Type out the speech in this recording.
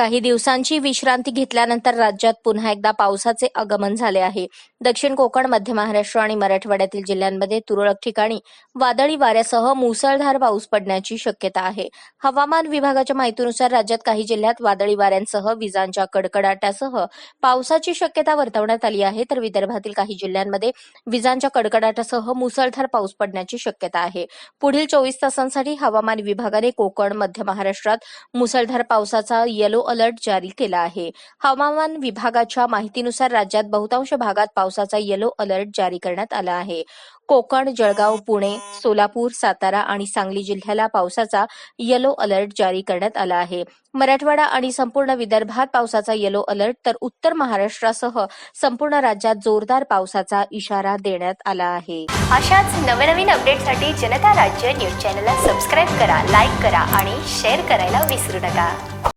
काही दिवसांची विश्रांती घेतल्यानंतर राज्यात पुन्हा एकदा पावसाचे आगमन झाले आहे. दक्षिण कोकण मध्य महाराष्ट्र आणि मराठवाड्यातील जिल्ह्यांमध्ये तुरळक ठिकाणी वादळी वाऱ्यासह मुसळधार पाऊस पडण्याची शक्यता आहे. हवामान विभागाच्या माहितीनुसार राज्यात काही जिल्ह्यात वादळी वाऱ्यांसह विजांच्या कडकडाटासह पावसाची शक्यता वर्तवण्यात आली आहे. तर विदर्भातील काही जिल्ह्यांमध्ये विजांच्या कडकडाटासह मुसळधार पाऊस पडण्याची शक्यता आहे. पुढील चोवीस तासांसाठी हवामान विभागाने कोकण मध्य महाराष्ट्रात मुसळधार पावसाचा येलो अलर्ट जारी केला आहे. हवामान विभागाच्या माहितीनुसार राज्यात बहुतांश भागात पावसाचा येलो अलर्ट जारी करण्यात आला आहे. कोकण जळगाव पुणे सोलापूर सातारा आणि सांगली जिल्ह्याला पावसाचा येलो अलर्ट जारी करण्यात आला आहे. मराठवाडा आणि संपूर्ण विदर्भात पावसाचा येलो अलर्ट तर उत्तर महाराष्ट्रासह संपूर्ण राज्यात जोरदार पावसाचा इशारा देण्यात आला आहे. अशाच नवनवीन अपडेटसाठी जनता राज्य न्यूज चॅनलला सबस्क्राईब करा लाईक करा आणि शेअर करायला विसरू नका.